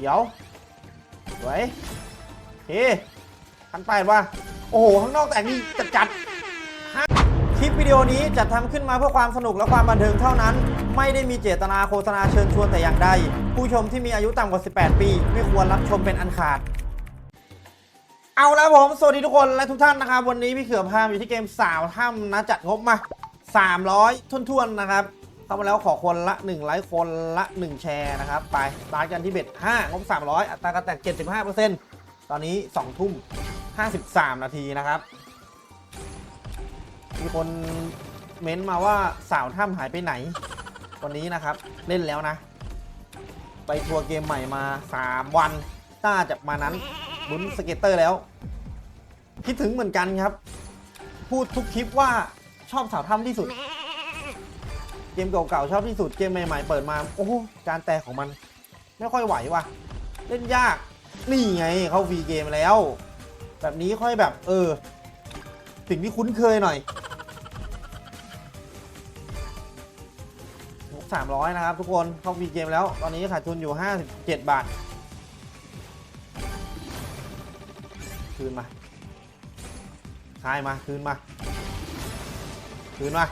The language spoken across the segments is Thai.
ขียวสวยโอเคพันแปดว่ะโอ้โห ข้างนอกแต่งนี่จัดจัดคลิปวิดีโอนี้จัดทำขึ้นมาเพื่อความสนุกและความบันเทิงเท่านั้น ไม่ได้มีเจตนาโฆษณาเชิญชวนแต่อย่างใด ผู้ชมที่มีอายุต่ำกว่า 18 ปี ไม่ควรรับชมเป็นอันขาด เอาละผม สวัสดีทุกคนและทุกท่านนะครับ วันนี้พี่เขือพามอยู่ที่เกมสาวถ้ำนะจัดงบมา 300 ทุนๆนะครับ เข้ามาแล้วขอคนละ1ไลค์คนละ 1 แชร์นะครับ ไปตาร์ทกันที่เบ็ด5งบ300 อัตราการแตก 75%ตอนนี้ 2 ทุ่ม 53 นาทีนะครับ มีคนเม้นต์มาว่าสาวถ้ำหายไปไหน วันนี้นะครับเล่นแล้วนะ ไปทัวร์เกมใหม่มา 3 วันน่าจะมานั้นบุนสเก็ตเตอร์แล้ว คิดถึงเหมือนกันครับ พูดทุกคลิปว่าชอบสาวถ้ำที่สุด เกมเก่าๆชอบที่สุดเกมใหม่ ๆ เปิดมา โอ้โหการแตกของมัน ไม่ค่อยไหวว่ะ เล่นยาก นี่ไงเข้าฟรีเกมแล้ว แบบนี้ค่อยแบบ เออ สิ่งที่คุ้นเคยหน่อยงบ300นะครับทุกคนเข้าฟรีเกมแล้ว ตอนนี้ขาดทุนอยู่ 57 บาท คืนมาคายมา คืนมา คืนมา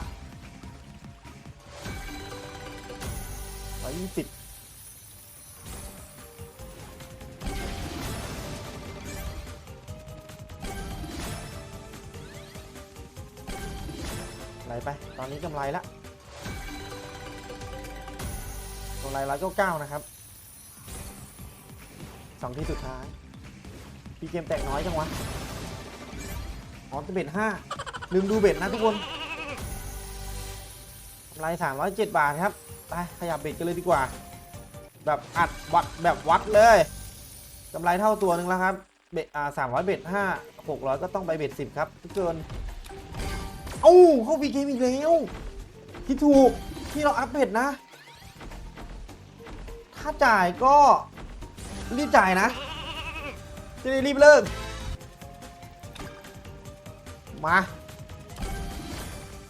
ร้อยยี่สิบไหลไป ตอนนี้กำไรละกำไรร้อยเก้าเก้านะครับสองที่สุดท้าย พี่เกมแตกน้อยจังวะอ๋อแต่เบ็ดห้าลืมดูเบ็ดนะทุกคนกำไรสามร้อยเจ็ดบาทครับ ไปขยับเบ็ดกันเลยดีกว่า แบบอัดวัดแบบวัดเลยกำไรเท่าตัวหนึ่งแล้วครับเบ็ดอ่าสามร้อยเบ็ดห้าหกร้อยก็ต้องไปเบ็ดสิบครับทุกเกินเอ้าเข้าวีเกมอีกแล้วที่ถูกที่เราอัพเบ็ดนะ ถ้าจ่ายก็รีบจ่ายนะ จะได้รีบเลิก มา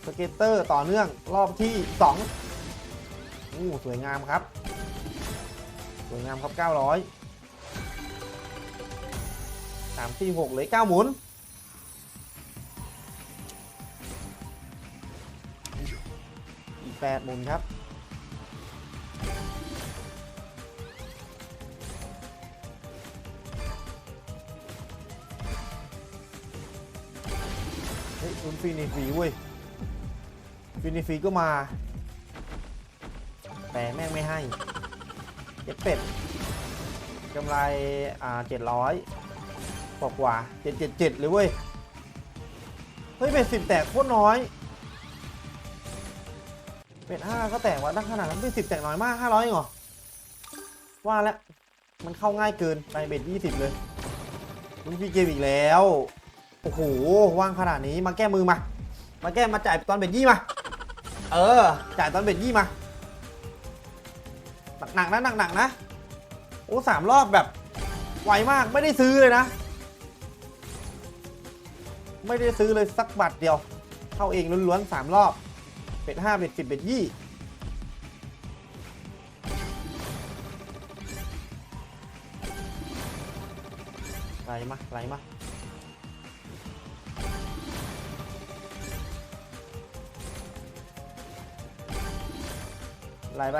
สเก็ตเตอร์ต่อเนื่องรอบที่2อู้ สวยงามครับ สวยงามครับ 900 3 4 6เลย9หมุนอีก8หมุนครับเฮ้ยลุ้นฟรีในฟรีเว้ยฟรีในฟรีก็มา แต่แม่งไม่ให้เจ็ดเป็ดกำไรอ่าเจ็ดร้อยกว่ากว่าเจ็ดเจ็ดเจ็ดเลยเว้ย เฮ้ยเป็ดสิบแตกโคตรน้อย เป็ดห้าก็แตกว่าตั้งขนาดนั้นเป็ดสิบแตกน้อยมากห้าร้อยเหรอ ว่าแล้วมันเข้าง่ายเกินไปเบ็ดยี่สิบเลยลุ้นฟรีเกมอีกแล้ว โอ้โหว่างขนาดนี้มาแก้มือมา มาแก้มาจ่ายตอนเบ็ดยี่มา เออ จ่ายตอนเบ็ดยี่มา หนักๆนะหนักๆนะ โอ้สามรอบแบบไวมากไม่ได้ซื้อเลยนะ ไม่ได้ซื้อเลยสักบาทเดียว เข้าเองล้วนๆสามรอบเบ็ดห้าเบ็ดสิบเบ็ดยี่ไหลมาไหลมาไหลไป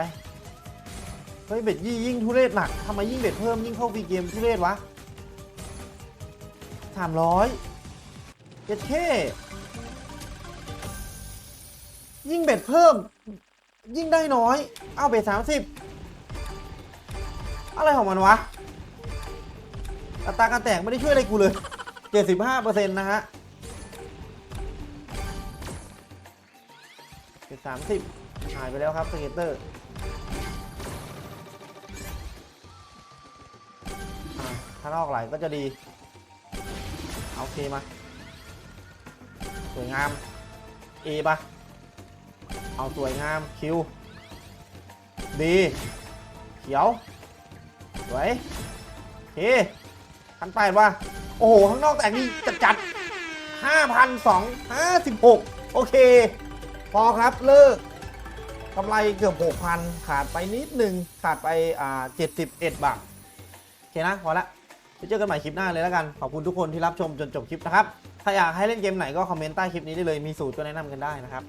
เฮ้ยเบ็ดยี่ยิ่งทุเรศหนักทำไมยิ่งเบ็ดเพิ่มยิ่งเข้าฟรีเกมทุเรศวะสามร้อยเจ็ดเท่ยิ่งเบ็ดเพิ่ม ยิ่งได้น้อย เอาเบ็ดสามสิบอะไรของมันวะ อัตราการแตกไม่ได้ช่วยอะไรกูเลย75%นต์นะฮะเป็น30หายไปแล้วครับสเกตเตอร์าถ้านอกไหลก็จะดีเอเคมา สวยงาม A ปะเอาสวยงามคิวดี เขียว สวยเคพันแปดว่ะโอ้โห ข้างนอกแต่งนี่จัดจัดห้าพันสองห้าสิบหกโอเค พอครับเลิกกำไรเกือบหกพันขาดไปนิดนึง ขาดไปอ่าเจ็ดสิบเอ็ดบาท โอเคนะ พอละ ไปเจอกันใหม่คลิปหน้าเลยแล้วกัน ขอบคุณทุกคนที่รับชมจนจบคลิปนะครับ ถ้าอยากให้เล่นเกมไหนก็คอมเมนต์ใต้คลิปนี้ได้เลย มีสูตรก็แนะนำกันได้นะครับ